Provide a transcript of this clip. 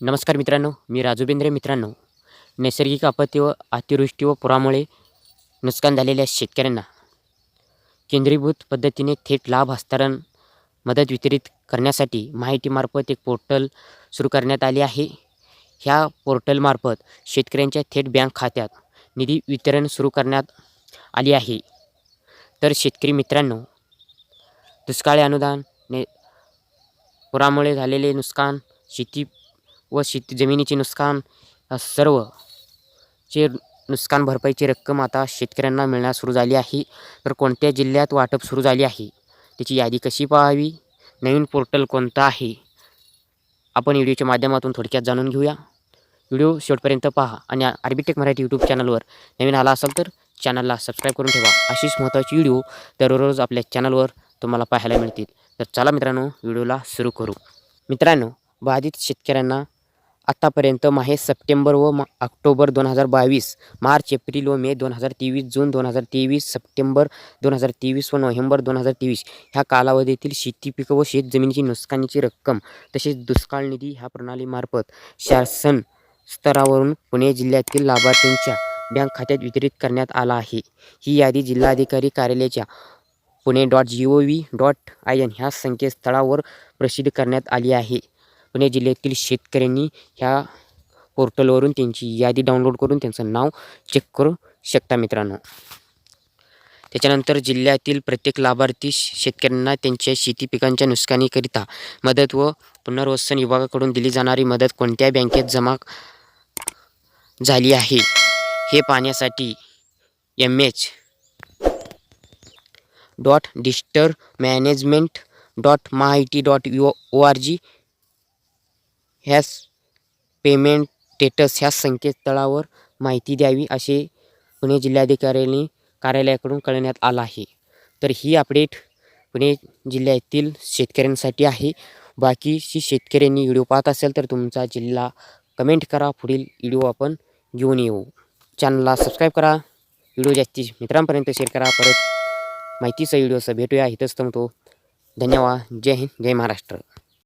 नमस्कार मित्रांनो मी राजूबेंद्रे मित्रांनो. नैसर्गिक आपत्ती व अतिवृष्टी व पुरामुळे नुकसान झालेल्या शेतकऱ्यांना केंद्रीभूत पद्धतीने थेट लाभ हस्तांतरण मदत वितरित करण्यासाठी माहितीमार्फत एक पोर्टल सुरू करण्यात आले आहे. ह्या पोर्टलमार्फत शेतकऱ्यांच्या थेट बँक खात्यात निधी वितरण सुरू करण्यात आली आहे. तर शेतकरी मित्रांनो दुष्काळी अनुदान ने पुरामुळे झालेले नुकसान शेती व शेती जमिनीचे नुकसान या सर्व चे नुकसान भरपाईची रक्कम आता शेतकऱ्यांना मिळण्यास सुरू झाली आहे. तर कोणत्या जिल्ह्यात वाटप सुरू झाली आहे? त्याची यादी कशी पाहावी? नवीन पोर्टल कोणतं आहे? आपण व्हिडिओच्या माध्यमातून थोडक्यात जाणून घेऊया. व्हिडिओ शेवटपर्यंत पहा आणि आर्बिटेक मराठी यूट्यूब चॅनलवर नवीन आला असाल तर चॅनलला सबस्क्राईब करून ठेवा. अशीच महत्त्वाची व्हिडिओ दररोज आपल्या चॅनलवर तुम्हाला पाहायला मिळतील. तर चला मित्रांनो व्हिडिओला सुरू करू. मित्रांनो बाधित शेतकऱ्यांना आत्तापर्यंत माहे सप्टेंबर व मा ऑक्टोबर दोन हजार बावीस मार्च एप्रिल व मे दोन हजार तेवीस जून दोन हजार तेवीस सप्टेंबर दोन हजार तेवीस व नोव्हेंबर दोन हजार तेवीस ह्या कालावधीतील शेती पिकं व शेतजमिनीची नुकसानीची रक्कम तसेच दुष्काळ निधी ह्या प्रणालीमार्फत शासन स्तरावरून पुणे जिल्ह्यातील लाभार्थ्यांच्या बँक खात्यात वितरित करण्यात आला आहे. ही यादी जिल्हाधिकारी कार्यालयाच्या Pune dot G O V dot I N ह्या संकेतस्थळावर प्रसिद्ध करण्यात आली आहे. पुणे जिल्ह्यातील शेतकऱ्यांनी ह्या पोर्टलवरून त्यांची यादी डाउनलोड करून त्यांचं नाव चेक करू शकता मित्रांनो. त्याच्यानंतर जिल्ह्यातील प्रत्येक लाभार्थी शेतकऱ्यांना त्यांच्या शेती पिकांच्या नुकसानीकरिता मदत व पुनर्वसन विभागाकडून दिली जाणारी मदत कोणत्या बँकेत जमा झाली आहे हे पाहण्यासाठी M H dot disaster management dot माहिती dot U O R G ह्याच पेमेंट स्टेटस ह्या संकेतस्थळावर माहिती द्यावी असे पुणे जिल्हाधिकाऱ्यांनी कार्यालयाकडून कळवण्यात आलं आहे. तर ही अपडेट पुणे जिल्ह्यातील शेतकऱ्यांसाठी आहे. बाकीची शेतकऱ्यांनी व्हिडिओ पाहत असेल तर तुमचा जिल्हा कमेंट करा. पुढील व्हिडिओ आपण घेऊन येऊ. चॅनलला सबस्क्राईब करा. व्हिडिओ जास्ती मित्रांपर्यंत शेअर करा. परत माहितीचा व्हिडिओ भेटूया. इथंच थांबतो. धन्यवाद. जय हिंद. जय महाराष्ट्र.